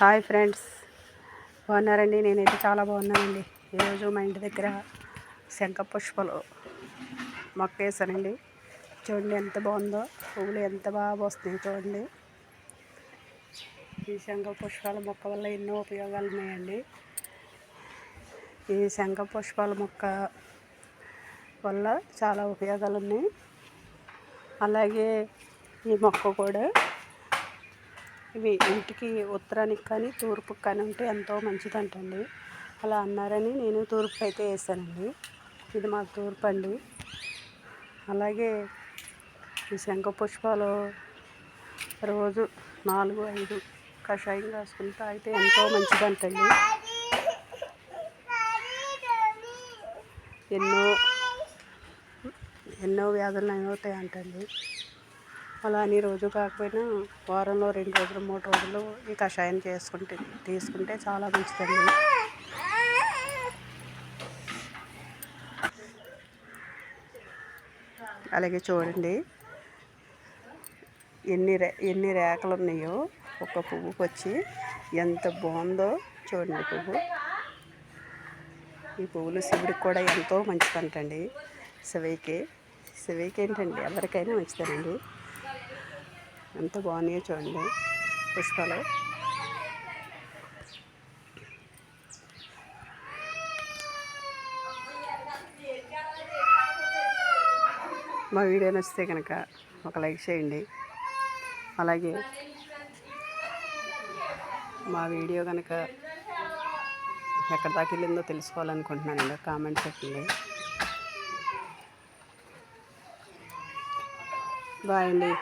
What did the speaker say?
Hi friends. బాగున్నారండి? నేనైతే చాలా బాగున్నానండి. ఈరోజు మా ఇంటి దగ్గర శంఖ పుష్పలు మొక్క వేసానండి చూడండి ఎంత బాగుందో. పువ్వులు ఎంత బాగా వస్తున్నాయి చూడండి. ఈ శంఖ పుష్పాల మొక్క వల్ల ఎన్నో ఉపయోగాలు ఉన్నాయండి. ఈ శంఖ పుష్పాల మొక్క వల్ల చాలా ఉపయోగాలు ఉన్నాయి. అలాగే ఈ మొక్క కూడా ఇవి ఇంటికి ఉత్తరానికి కానీ తూర్పుకి కానీ ఉంటే ఎంతో మంచిదంటండి. అలా అన్నారని నేను తూర్పు అయితే వేసానండి. ఇది మాకు తూర్పు అండి. అలాగే ఈ శంఖ పుష్పాలు రోజు నాలుగు ఐదు కషాయం రాసుకుంటా అయితే ఎంతో మంచిదంటండి. ఎన్నో ఎన్నో వ్యాధులు నయమవుతాయి అంటండి అలా అని రోజు కాకపోయినా వారంలో రెండు రోజులు మూడు రోజులు ఈ కషాయం చేసుకుంటే తీసుకుంటే చాలా మంచిదండి. అలాగే చూడండి. ఎన్ని రే ఎన్ని రేఖలు ఉన్నాయో ఒక పువ్వుకి వచ్చి ఎంత బాగుందో చూడండి పువ్వు. ఈ పువ్వులు శివుడికి కూడా ఎంతో మంచిదంటండి శివయ్యకి శివయ్యకి ఏంటండి? ఎవరికైనా మంచిదేనండి. ఎంత బాగున్నాయో చూడండి. పుష్పాలు. మా వీడియో నచ్చితే కనుక ఒక లైక్ చేయండి. అలాగే మా వీడియో కనుక ఎక్కడ దాకా వెళ్ళిందో తెలుసుకోవాలనుకుంటున్నానండి కామెంట్ పెట్టండి. బాయ్ అండి.